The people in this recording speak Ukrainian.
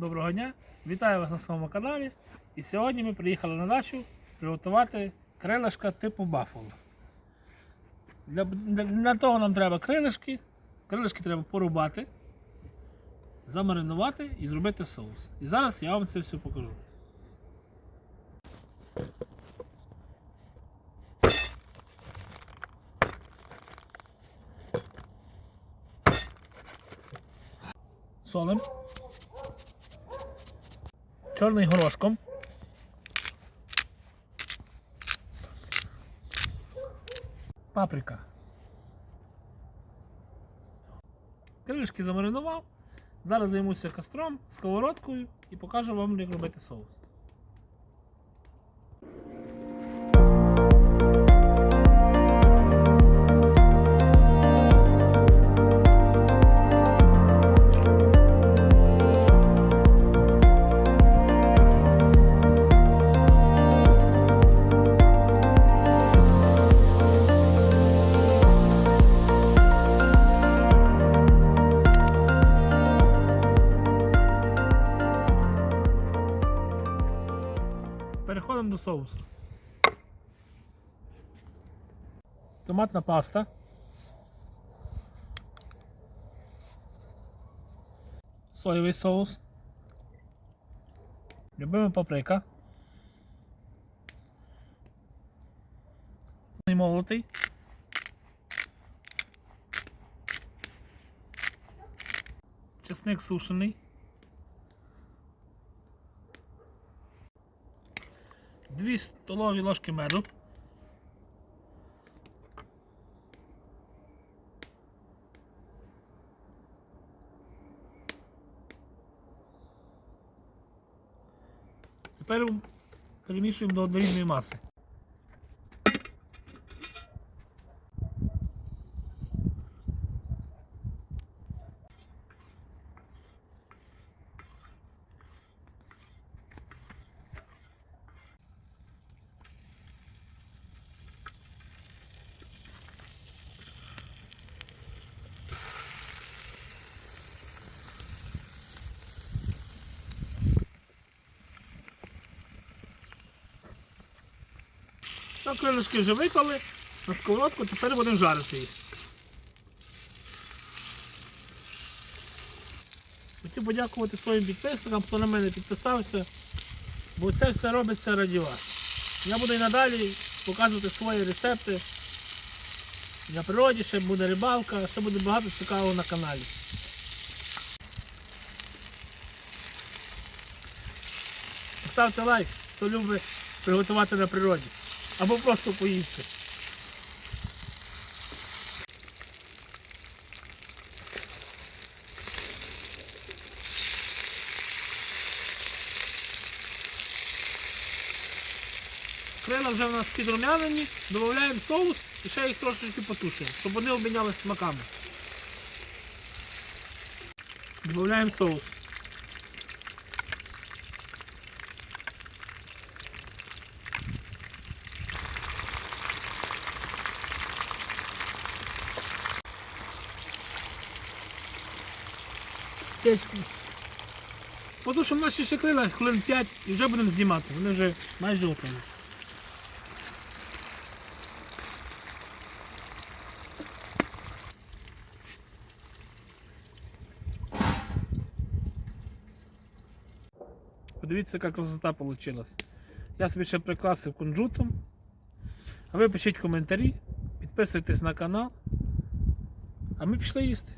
Доброго дня! Вітаю вас на своєму каналі. І сьогодні ми приїхали на дачу приготувати крилишка типу Buffalo. Для, для, для того нам треба крилишки. Крилишки треба порубати, замаринувати і зробити соус. І зараз я вам це все покажу. Солим. Чорний горошком. Паприка. Кришки замаринував. Зараз займуся костром, сковородкою і покажу вам, як робити соус. Переходимо до соусу. Томатна паста. Соєвий соус. Любима паприка. Молотий. Чесник сушений. Дві столові ложки меду. Тепер перемішуємо до однорідної маси. Ну, крилишки вже виклали на сковородку, тепер будемо жарити їх. Хотів подякувати своїм підписникам, хто на мене підписався, бо це все робиться раді вас. Я буду і надалі показувати свої рецепти. На природі ще буде рибалка, ще буде багато цікавого на каналі. Ставте лайк, хто любить приготувати на природі. Або просто поїсти. Крила вже в нас підрумянені, додаємо соус і ще їх трошечки потушимо, щоб вони обмінялися смаками. Додаємо соус. П'ять. Потушимо наші ще крила хвилин 5 і вже будемо знімати. Вони вже майже готові. Подивіться, яка красота вийшла. Я собі ще прикрасив кунжутом. А ви пишіть коментарі, підписуйтесь на канал. А ми пішли їсти.